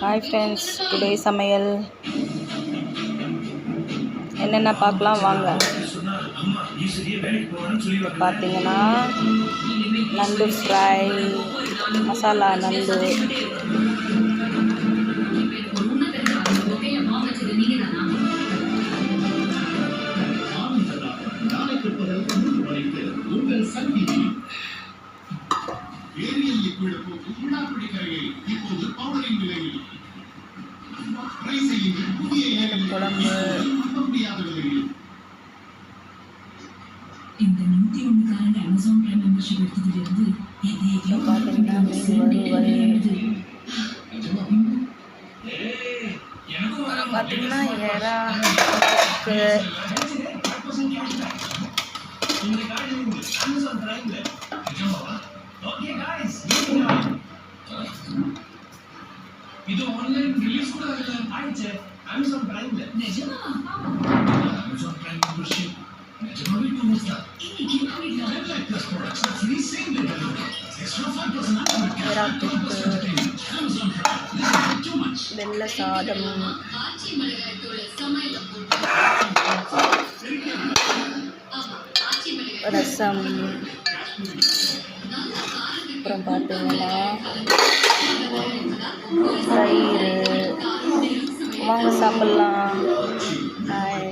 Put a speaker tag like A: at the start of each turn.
A: Hi friends today சமையல். என்னென்ன பார்க்கலாம் வாங்க. பார்த்தீங்கன்னா நண்டு ஃப்ரை மசாலா நண்டு.
B: போக்கு விழாப்பிடி கரையை இப்போது பவுடரின் விலையில் ட்ரை செய்யுங்கள் புதிய ஏரியல்
A: குழம்பு
B: நம்ப முடியாத விலையில்
C: இந்த நூத்தி ஒண்ணுக்காரங்க அமேசான் பிரைம் மெம்பர்ஷிப் எடுத்ததுல இருந்து
A: இப்போ பார்த்தீங்கன்னா பார்த்தீங்கன்னா எறா இருக்கு.
B: Cash.
A: தொக்கு
B: Amazon Prime. This is too much.
A: வெள்ளை சாதம்.
C: ஆச்சி மிளகாய் தூள் சமையல போட்டு. ஆமா ஆச்சி மிளகாய்
A: ரசம் அப்புறம் பார்த்தீங்கன்னா தயிர் வாங்க சாப்பிட்லாம். ஹாய்